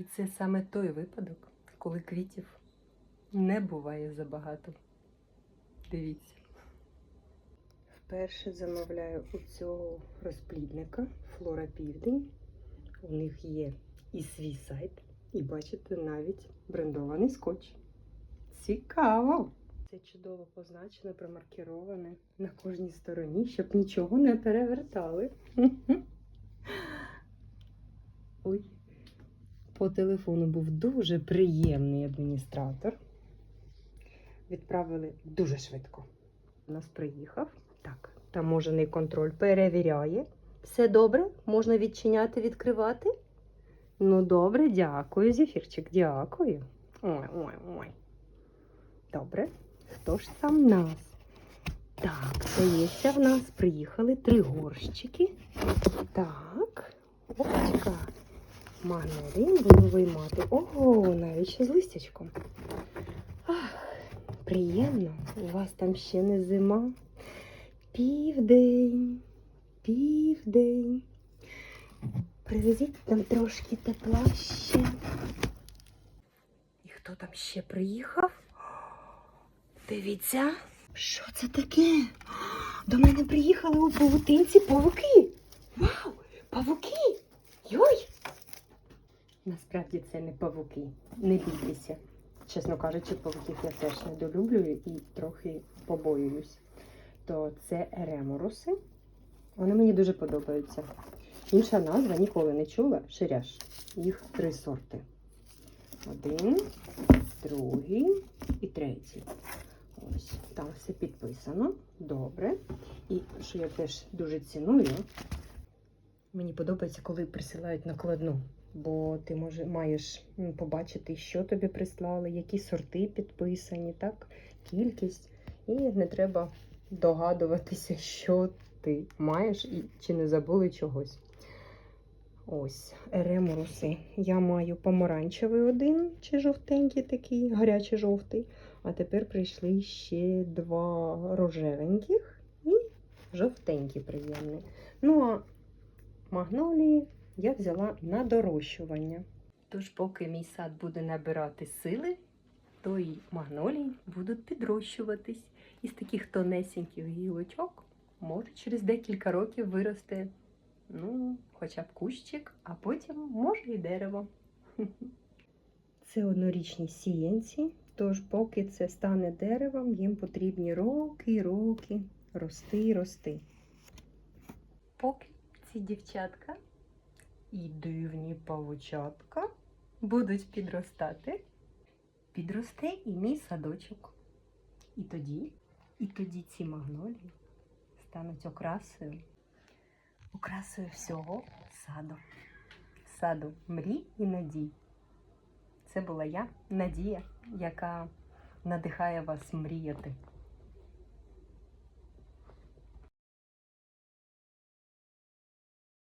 І це саме той випадок, коли квітів не буває забагато. Дивіться. Вперше замовляю у цього розплідника Флора Південь. У них є і свій сайт, і бачите навіть брендований скотч. Цікаво! Це чудово позначено, промаркіроване на кожній стороні, щоб нічого не перевертали. Ой. По телефону був дуже приємний адміністратор. Відправили дуже швидко. У нас приїхав. Так, таможений контроль перевіряє. Все добре? Можна відчиняти, відкривати? Ну, добре, дякую, Зефірчик, дякую. Ой, ой, ой. Добре. Хто ж там нас? Так, здається, в нас приїхали три горщики. Так, опачка. Мандарин буду виймати. Ого, навіть ще з листячком. Ах, приємно. У вас там ще не зима. Південь, південь. Привезіть там трошки тепла ще. І хто там ще приїхав? Дивіться, що це таке? До мене приїхали у павутинці павуки. Вау! Павуки! Йой! Насправді це не павуки. Не бійтеся. Чесно кажучи, павуків я теж недолюблюю і трохи побоююсь. То це ереморуси. Вони мені дуже подобаються. Інша назва ніколи не чула ширяш. Їх три сорти. Один, другий і третій. Ось, там все підписано. Добре. І що я теж дуже ціную, мені подобається, коли присилають накладну. Бо ти може, маєш побачити, що тобі прислали, які сорти підписані, так? Кількість. І не треба догадуватися, що ти маєш і чи не забули чогось. Ось, еремуруси. Я маю помаранчевий один, чи жовтенький такий, гарячий жовтий. А тепер прийшли ще два рожевеньких і жовтенькі приємні. Ну, а магнолії я взяла на дорощування. Тож, поки мій сад буде набирати сили, то і магнолії будуть підрощуватись. Із таких тонесеньких гілочок може через декілька років виросте ну, хоча б кущик, а потім може і дерево. Це однорічні сіянці, тож поки це стане деревом, їм потрібні роки роки рости рости. Поки ці дівчатка і дивні павучатка будуть підростати, підросте і мій садочок. І тоді, і тоді ці магнолії стануть окрасою, окрасою всього саду. Саду мрій і надій. Це була я, Надія, яка надихає вас мріяти.